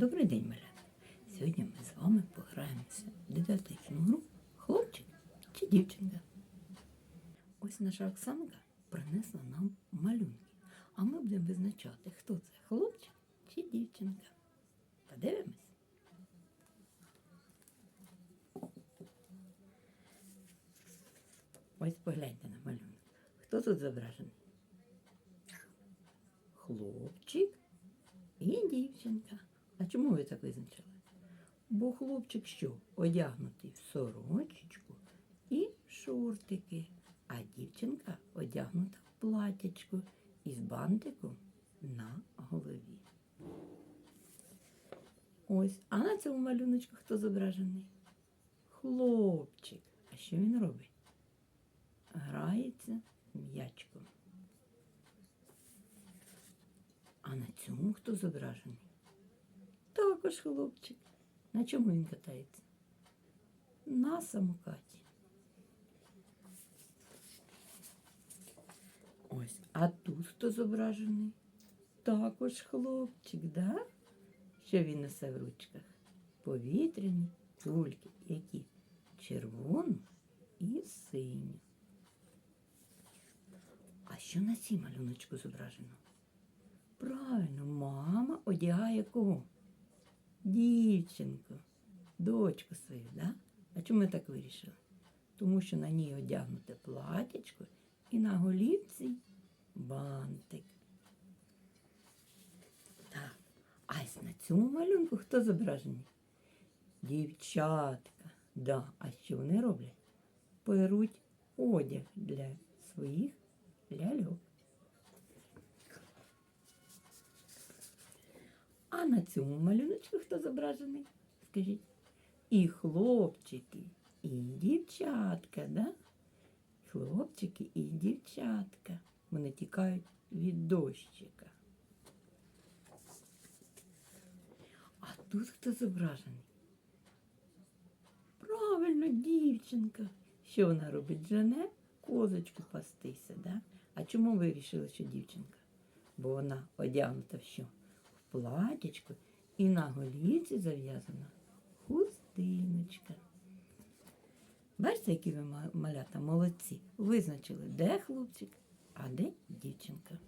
Добрий день, малята. Сьогодні ми з вами пограємося в дидактичну гру хлопчик чи дівчинка. Ось наша Оксанка принесла нам малюнки, а ми будемо визначати, хто це хлопчик чи дівчинка. Подивимось. Ось погляньте на малюнок. Хто тут зображений? Хлопчик і дівчинка. А чому ви так визначили? Бо хлопчик що? Одягнутий в сорочечку і шортики, а дівчинка одягнута в платячку із бантиком на голові. Ось, а на цьому малюночку хто зображений? Хлопчик. А що він робить? Грається м'ячком. А на цьому хто зображений? Також хлопчик. На чому він катається? На самокаті. Ось, а тут хто зображений? Також хлопчик, да? Що він несе в ручках? Повітряні кульки, які червону і синю. А що на цій малюночку зображено? Правильно, мама одягає кого? Дівчинку, дочку свою, да? А чому ми так вирішили? Тому що на ній одягнуте платячко і на голівці бантик. Так, а ось на цьому малюнку хто зображений? Дівчатка. Да. А що вони роблять? Перуть одяг для своїх ляльок. На цьому малюночку хто зображений? Скажіть. І хлопчики, і дівчатка, да? Хлопчики і дівчатка. Вони тікають від дощика. А тут хто зображений? Правильно, дівчинка. Що вона робить? Жене козочку пастися, да? А чому ви вирішили, що дівчинка? Бо вона одягнута в що? В платячко і на голівці зав'язана хустиночка. Бачите, які ви малята молодці? Визначили, де хлопчик, а де дівчинка.